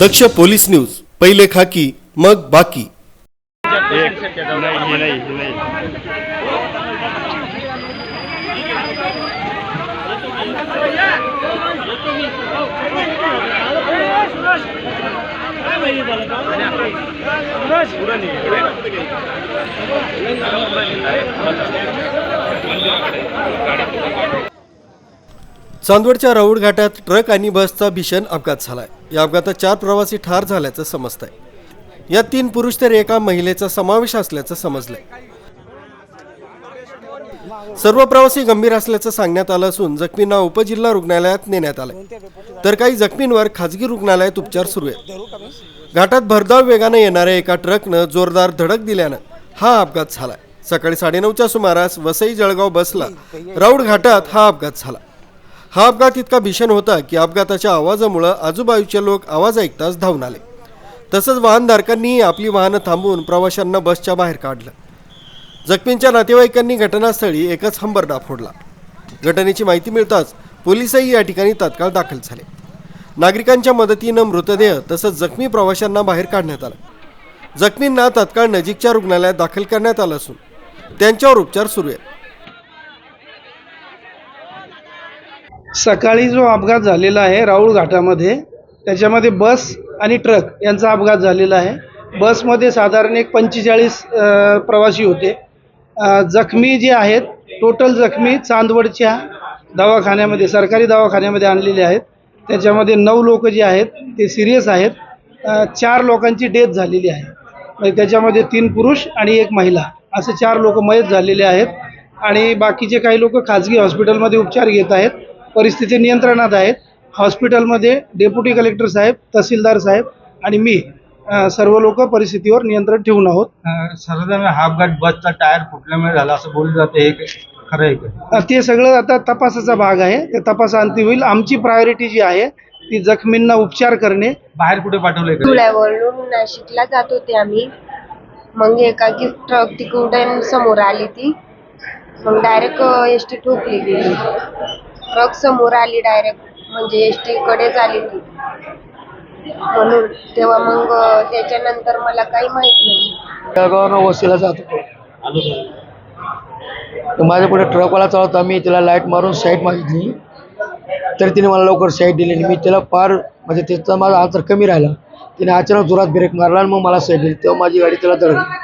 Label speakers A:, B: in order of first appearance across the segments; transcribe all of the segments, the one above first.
A: दक्ष police news पहिले खाकी मग बाकी.
B: एक नाही नाही नाही
A: चांदवडच्या राऊळ घाटात ट्रक आणि बसचा भीषण अपघात झालाय. या अपघातात चार प्रवासी ठार झाल्याचं समजत आहे यात तीन पुरुष तर एका महिलेचा समावेश असल्याचं समजलंय. सर्व प्रवासी गंभीर असल्याचं सांगण्यात आलं असून जखमींना उपजिल्हा रुग्णालयात नेण्यात आलंय. तर काही जखमींवर खाजगी रुग्णालयात उपचार सुरू आहेत. घाटात भरधाव वेगानं येणाऱ्या एका ट्रकनं जोरदार धडक दिल्यानं हा अपघात झालाय. सकाळी साडेनऊच्या सुमारास वसई जळगाव बसला. राऊड घाटात हा अपघात झाला. हा अपघात इतका भीषण होता की अपघाताच्या आवाजामुळं आजूबाजूचे लोक आवाज ऐकताच धावून आले. तसंच वाहनधारकांनीही आपली वाहनं थांबवून प्रवाशांना बसच्या बाहेर काढलं. जखमींच्या नातेवाईकांनी घटनास्थळी एकच हंबरडा फोडला. घटनेची माहिती मिळताच पोलीसही या ठिकाणी तात्काळ दाखल झाले. नागरिकांच्या मदतीनं मृतदेह तसंच जखमी प्रवाशांना बाहेर काढण्यात आलं. जखमींना तात्काळ नजीकच्या रुग्णालयात दाखल करण्यात आलं असून त्यांच्यावर उपचार सुरू आहेत.
C: सकाळी जो अपघात झालेला आहे राऊळ घाटामध्ये त्याच्यामध्ये बस आणि ट्रक यांचा अपघात झालेला आहे. बसमध्ये साधारण एक पंचेचाळीस प्रवासी होते. जखमी जे आहेत टोटल जखमी चांदवडच्या दवाखान्यामध्ये सरकारी दवाखान्यामध्ये आणलेले आहेत. त्याच्यामध्ये नऊ लोक जे आहेत ते सिरियस आहेत. चार लोकांची डेथ झालेली आहे. म्हणजे त्याच्यामध्ये तीन पुरुष आणि एक महिला असे चार लोक मयत झालेले आहेत. आणि बाकीचे काही लोक खाजगी हॉस्पिटलमध्ये उपचार घेत आहेत. परिस्थिती नियंत्रणात आहेत. हॉस्पिटलमध्ये डेप्युटी कलेक्टर साहेब तहसीलदार साहेब आणि मी सर्व लोक परिस्थितीवर नियंत्रण ठेवून आहोत.
D: सर्वजण हा अपघात बसचा टायर फुटल्यामुळे झाला असं बोललं जातं. हे खरं आहे
C: ते सगळं आता तपासाचा भाग आहे. ते तपासाअंती होईल. आमची प्रायोरिटी जी आहे ती जखमींना उपचार करणे.
D: बाहेर कुठे पाठवलंय का?
E: धुळ्यावरून नाशिकला जात होते आम्ही. मग एकाकी ट्रक तिकडून समोर आली ती. मग डायरेक्ट एस टी ठोकली गेली. ट्रक समोर आली डायरेक्ट म्हणजे एस टी कडेच आली ती. म्हणून तेव्हा मग त्याच्यानंतर मला काही माहीत नाही.
F: जळगावनं वस्तीला जात होतो. तर माझ्या पुढे ट्रकवाला चालवता मी त्याला लाइट मारून साईड मागितली. तरी तिने मला लवकर साईड दिली नाही मी त्याला फार म्हणजे त्याचा माझा अंतर कमी राहिला तिने अचानक जोरात ब्रेक मारला आणि मग मला साईड दिली. तेव्हा माझी गाडी त्याला धरली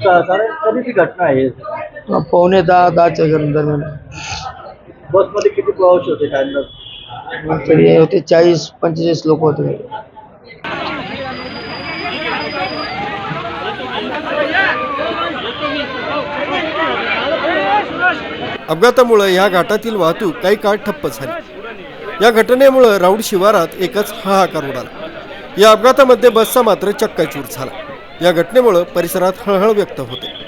D: साधारण कधीची घटना आहे?
F: पावणे दहा दहाच्या दरम्यान.
D: बसमध्ये किती प्रवासी होते काय अंदाज?
F: तरी होते चाळीस पंचेचाळीस लोक होते.
A: अपघातामुळं या घाटातील वाहतूक काही काळ ठप्प झाली. या घटनेमुळं राऊड शिवारात एकच हाहाकार उडाला. या अपघातामध्ये बसचा मात्र चक्काचूर झाला. या घटनेमुळं परिसरात हळहळ व्यक्त होते.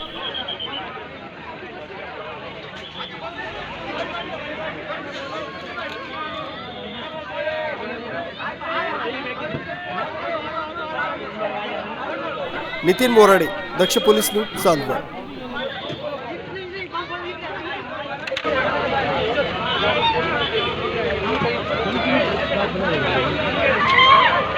A: Nitin Morade Daksh police news Chandwad Thank you.